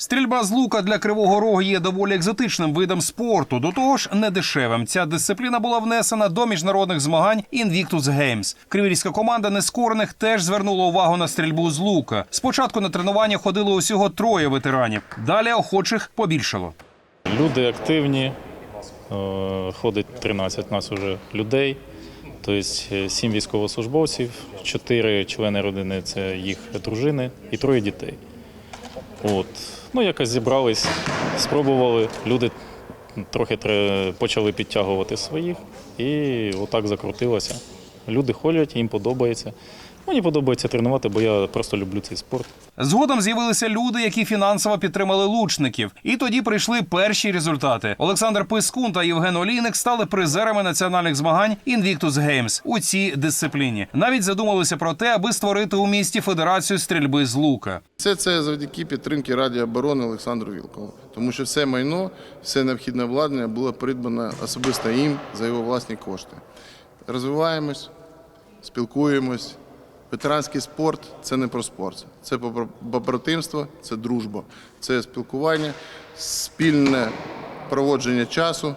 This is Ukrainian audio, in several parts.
Стрільба з лука для кривого рогу є доволі екзотичним видом спорту. До того ж, не дешевим. Ця дисципліна була внесена до міжнародних змагань Invictus Games. Криворізька команда нескорених теж звернула увагу на стрільбу з лука. Спочатку на тренування ходило усього троє ветеранів. Далі охочих побільшало. Люди активні, е, ходить 13 нас уже людей, тобто 7 військовослужбовців, 4 члени родини це їх дружини і троє дітей. От. Ну, якось зібрались, спробували, люди трохи почали підтягувати своїх, і отак закрутилося. Люди ходять, їм подобається. Мені подобається тренувати, бо я просто люблю цей спорт. Згодом з'явилися люди, які фінансово підтримали лучників. І тоді прийшли перші результати. Олександр Пискун та Євген Олійник стали призерами національних змагань Invictus Games у цій дисципліні. Навіть задумалися про те, аби створити у місті федерацію стрільби з лука. Все це завдяки підтримки Раді оборони Олександру Вілкову, тому що все майно, все необхідне обладнання було придбано особисто їм за його власні кошти. Розвиваємось, спілкуємось. Ветеранський спорт це не про спорт, це побра- побратимство, це дружба, це спілкування, спільне проводження часу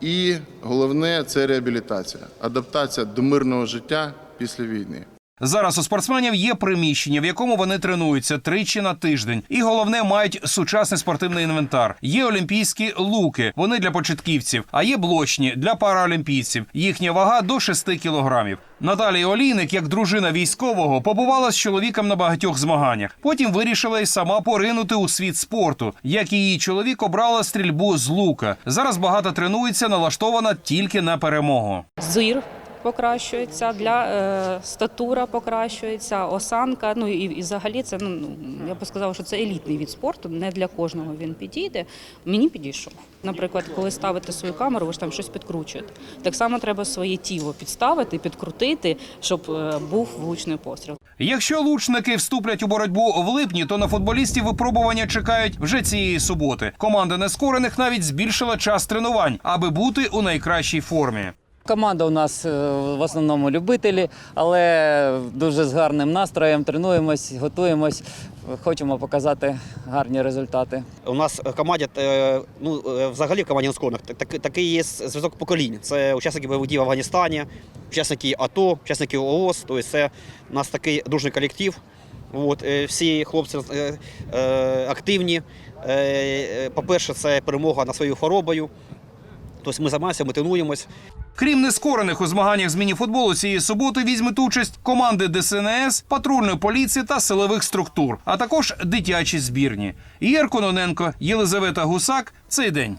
і головне це реабілітація, адаптація до мирного життя після війни. Зараз у спортсменів є приміщення, в якому вони тренуються тричі на тиждень. І головне мають сучасний спортивний інвентар. Є олімпійські луки, вони для початківців, а є блочні для параолімпійців. Їхня вага до 6 кілограмів. Наталія Олійник, як дружина військового, побувала з чоловіком на багатьох змаганнях. Потім вирішила й сама поринути у світ спорту. Як і її чоловік обрала стрільбу з лука. Зараз багато тренується, налаштована тільки на перемогу. зир покращується, для е, статура покращується, осанка. Ну і, і взагалі це ну я би сказала, що це елітний від спорту. Не для кожного він підійде. Мені підійшов. Наприклад, коли ставите свою камеру, ви ж там щось підкручуєте. Так само треба своє тіло підставити, підкрутити, щоб е, був влучний постріл. Якщо лучники вступлять у боротьбу в липні, то на футболістів випробування чекають вже цієї суботи. Команда нескорених навіть збільшила час тренувань, аби бути у найкращій формі. Команда у нас е, в основному любителі, але дуже з гарним настроєм тренуємось, готуємось, хочемо показати гарні результати. У нас команді, е, ну е, взагалі в команді так, такий є зв'язок поколінь. Це учасники бойових дій в Афганістані, учасники АТО, учасники ООС. Тобто це у нас такий дружний колектив. От, всі хлопці активні. По-перше, це перемога над своєю хворобою. Тобто ми займаємося, ми тренуємось. Крім нескорених у змаганнях з мініфутболу цієї суботи візьмуть участь команди ДСНС, патрульної поліції та силових структур, а також дитячі збірні. Ігор Кононенко, Єлизавета Гусак. Цей день.